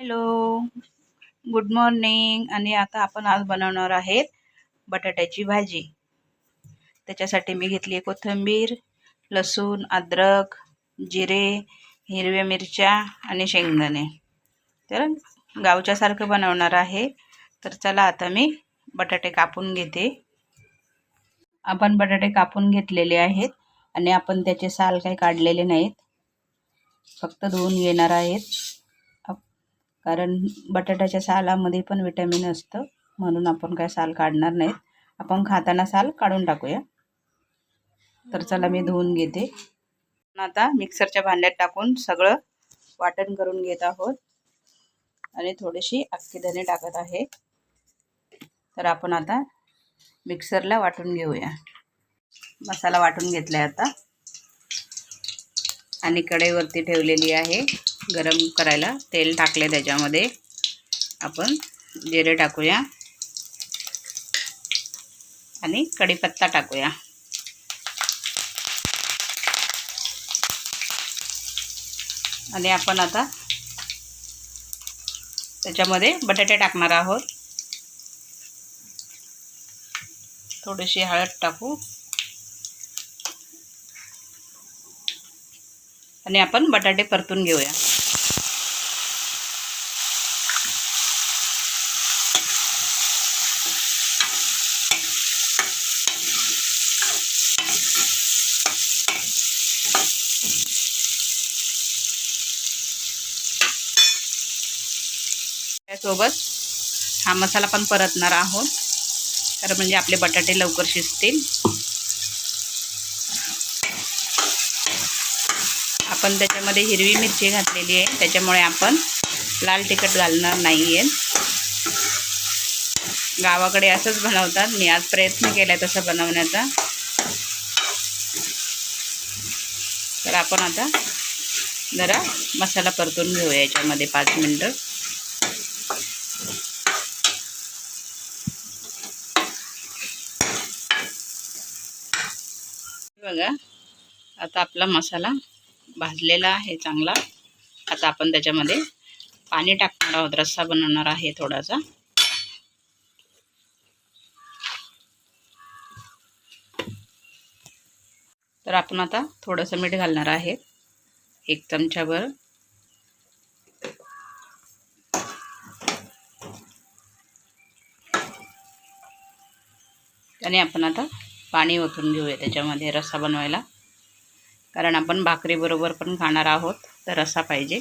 Hello good morning आणि आता आपण आज बनवणार आहेत बटाट्याची भाजी. त्याच्यासाठी मी घेतली आहे कोथिंबीर लसूण अद्रक जिरे हिरव्या मिरच्या आणि शेंगदाणे. तर गावच्यासारखं बनवणार आहे. तर चला आता मी बटाटे कापून घेते. आपण बटाटे कापून घेतलेले आहेत आणि आपण त्याचे साल काही काढलेले नाहीत. फक्त धुवून घेणार आहेत. कारण बटाट्याच्या सालामध्ये पण विटॅमिन असतं म्हणून आपण काय साल काढणार नाहीत. आपण खाताना साल काढून टाकूया. तर चला मी धुवून घेते. आता मिक्सरच्या भांड्यात टाकून सगळं वाटण करून घेत आहोत. आणि थोडीशी अख्खी धने टाकत आहे. तर आपण आता मिक्सरला वाटून घेऊया. मसाला वाटून घेतला आहे आता. आणि कढईवरती ठेवलेली आहे. गरम करायला तेल टाकले त्याच्यामध्ये. आपण जिरे टाकूया. आणि कढीपत्ता टाकूया. आणि आपण आता त्याच्यामध्ये बटाटे टाकणार आहोत. थोडीशी हळद टाकू. आणि आपण बटाटे परतून घेऊया. त्यासोबत हा मसाला पण परतणार आहोत. तर म्हणजे आपले बटाटे लवकर शिजतील. आपण त्याच्यामध्ये हिरवी मिरची घातलेली आहे. त्याच्यामुळे आपण लाल तिखट घालणार नाही आहे गावाकडे असंच बनवतात. मी आज प्रयत्न केला आहे तसं बनवण्याचा. तर आपण आता जरा मसाला परतून घेऊया याच्यामध्ये पाच मिनटं. बघा आता आपला मसाला भाजलेला आहे चांगला. आता आपण त्याच्यामध्ये पाणी टाकणार आहोत. रस्सा बनवणार आहे थोडासा. तर आपण आता थोडंसं मीठ घालणार आहे. एक चमच्याभर आणि आपण आता पाणी ओतून घेऊया त्याच्यामध्ये रस्सा बनवायला. कारण आपण भाकरीबरोबर पण खाणार आहोत तर असा पाहिजे.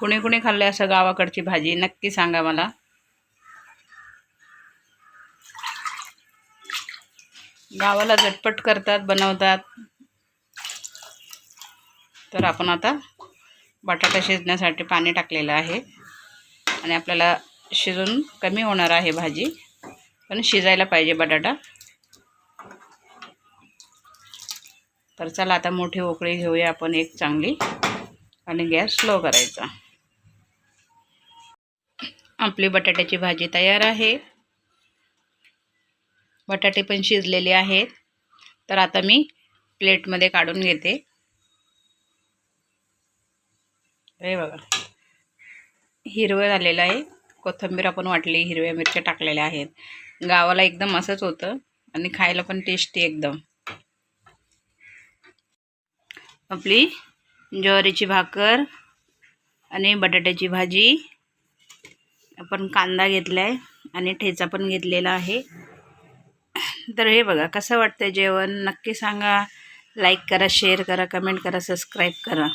कुणी कुणी खाल्ले असं गावाकडची भाजी? नक्की सांगा मला. गावाला झटपट करतात बनवतात. तर आपण आता बटाटा शिजण्यासाठी पाणी टाकलेलं आहे. आणि आपल्याला शिजून कमी होणार आहे भाजी. पण शिजायला पाहिजे बटाटा. तर चला आता मोठी उकळी घेऊया आपण एक चांगली. आणि गॅस स्लो करायचा. आपली बटाट्याची भाजी तयार आहे. बटाटे पण शिजलेले आहेत. तर आता मी प्लेटमध्ये काढून घेते. हे बघा. हिरवं झालेलं आहे. कोथिंबीर आपण वाटली हिरव्या मिरच्या टाकलेल्या आहेत. गावाला एकदम असंच होतं आणि खायला पण टेस्टी एकदम. आपली ज्वारीची भाकर आणि बटाट्याची भाजी आपण कांदा घेतला आहे आणि ठेचा पण घेतलेला आहे. तर हे बघा कसं वाटतं जेवण? नक्की सांगा. लाईक करा शेअर करा कमेंट करा सबस्क्राईब करा.